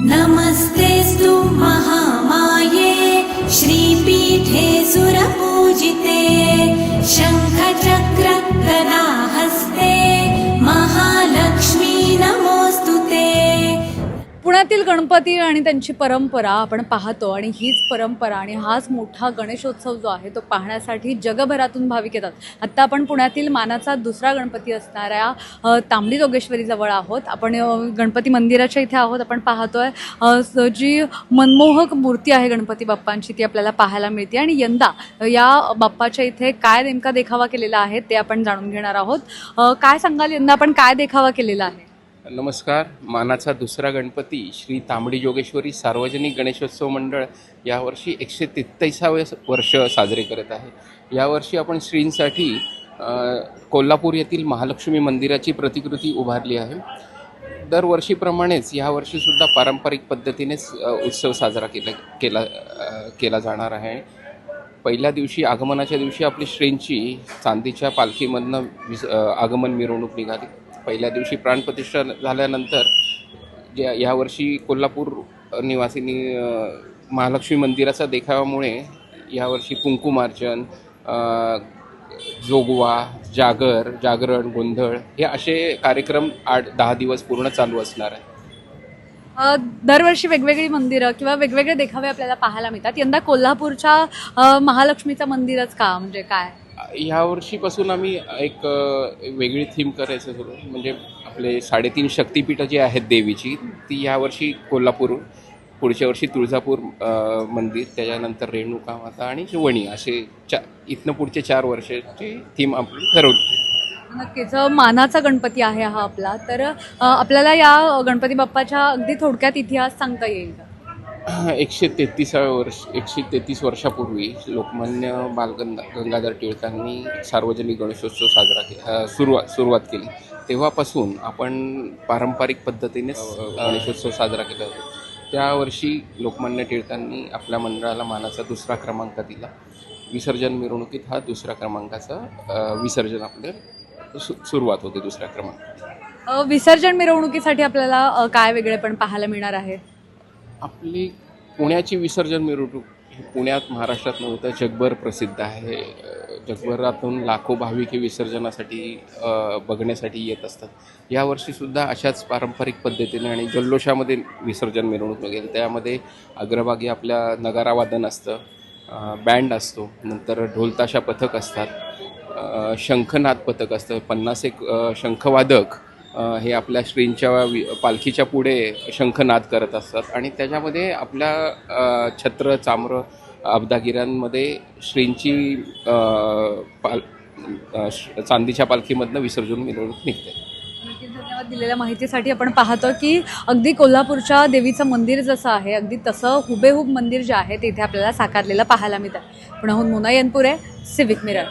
नमस्ते स्तुं महामाये श्रीपीठे सुरपूजिते शङ्खचक्रकला पुण्यातील गणपती आणि त्यांची परंपरा आपण पाहतो आणि हीच परंपरा आणि हाच मोठा गणेशोत्सव जो आहे तो पाहण्यासाठी जगभरातून भाविक येतात. आत्ता आपण पुण्यातील मानाचा दुसरा गणपती असणाऱ्या तांबडी जोगेश्वरीजवळ आहोत. आपण गणपती मंदिराच्या इथे आहोत. आपण पाहतोय आहे जी मनमोहक मूर्ती आहे गणपती बाप्पांची ती आपल्याला पाहायला मिळते. आणि यंदा या बाप्पाच्या इथे काय नेमका देखावा केलेला आहे ते आपण जाणून घेणार आहोत. काय सांगाल? यंदा आपण काय देखावा केलेला आहे? नमस्कार. मानाचा दुसरा गणपती श्री तांबडी जोगेश्वरी सार्वजनिक गणेशोत्सव मंडळ यावर्षी एकशे तेहत्तीसावे वर्ष साजरे करत आहे. यावर्षी आपण श्रींसाठी कोल्हापूर येथील महालक्ष्मी मंदिराची प्रतिकृती उभारली आहे. दरवर्षीप्रमाणेच यावर्षीसुद्धा पारंपरिक पद्धतीनेच उत्सव साजरा केला केला केला जाणार आहे. पहिल्या दिवशी आगमनाच्या दिवशी आपली श्रींची चांदीच्या पालखीमधनं विस आगमन मिरवणूक निघाली. पहिल्या दिवशी प्राणप्रतिष्ठा झाल्यानंतर या यावर्षी कोल्हापूर निवासींनी महालक्ष्मी मंदिराचा देखाव्यामुळे यावर्षी कुंकुमार्चन जोगवा जागर जागरण गोंधळ हे असे कार्यक्रम आठ दहा दिवस पूर्ण चालू असणार आहे दरवर्षी वेगवेगळी मंदिरं किंवा वेगवेगळे देखावे आपल्याला पाहायला मिळतात. यंदा कोल्हापूरच्या महालक्ष्मीचं मंदिरच का? म्हणजे काय? ह्यावर्षीपासून आम्ही एक वेगळी थीम करायचं सुरू. म्हणजे आपले साडेतीन शक्तिपीठं जी आहेत देवीची ती ह्यावर्षी कोल्हापूर पुढच्या वर्षी तुळजापूर मंदिर त्याच्यानंतर रेणुका माता आणि वणी असे चा इथनं पुढचे चार वर्षाची थीम आपली ठरवली. नक्कीच. मानाचा गणपती आहे हा आपला. तर आपल्याला या गणपती बाप्पाच्या अगदी थोडक्यात इतिहास सांगता येईल का? एकशे तेहतीसाव्या वर्ष एकशे तेहतीस वर्षापूर्वी लोकमान्य बालगंगा गंगाधर टिळकांनी सार्वजनिक गणेशोत्सव साजरा के सुरुवात सुरुवात केली. तेव्हापासून आपण पारंपरिक पद्धतीने गणेशोत्सव साजरा केला होता. त्यावर्षी लोकमान्य टिळकांनी आपल्या मंडळाला मानाचा दुसरा क्रमांक दिला. विसर्जन मिरवणुकीत हा दुसऱ्या क्रमांकाचा विसर्जन आपले सु सुरुवात होते दुसऱ्या क्रमांक विसर्जन मिरवणुकीसाठी आपल्याला काय वेगळे पण पाहायला मिळणार आहे? आपली पुण्याची विसर्जन मिरवणूक ही पुण्यात महाराष्ट्रात नव्हतं जगभर प्रसिद्ध आहे. जगभरातून लाखो भाविक हे विसर्जनासाठी बघण्यासाठी येत असतात. यावर्षीसुद्धा अशाच पारंपरिक पद्धतीने आणि जल्लोषामध्ये विसर्जन मिरवणूक वगैरे त्यामध्ये अग्रभागी आपल्या नगारावादन असतं बँड असतो नंतर ढोलताशा पथक असतात शंखनाद पथक असतं पन्नास एक शंखवादक हे आपल्या श्रींच्या वि पालखीच्या पुढे शंखनाद करत असतात. आणि त्याच्यामध्ये आपल्या छत्र चामर अब्दागिऱ्यांमध्ये श्रींची पाल श- चांदीच्या पालखीमधनं विसर्जन मिरवणूक निघते. धन्यवाद दिलेल्या माहितीसाठी आपण पाहतो की अगदी कोल्हापूरच्या देवीचं मंदिर जसं आहे अगदी तसं हुबेहूब मंदिर जे आहे तिथे आपल्याला साकारलेलं पाहायला मिळतं. पुण्याहून मोना आहे सिविक मिरर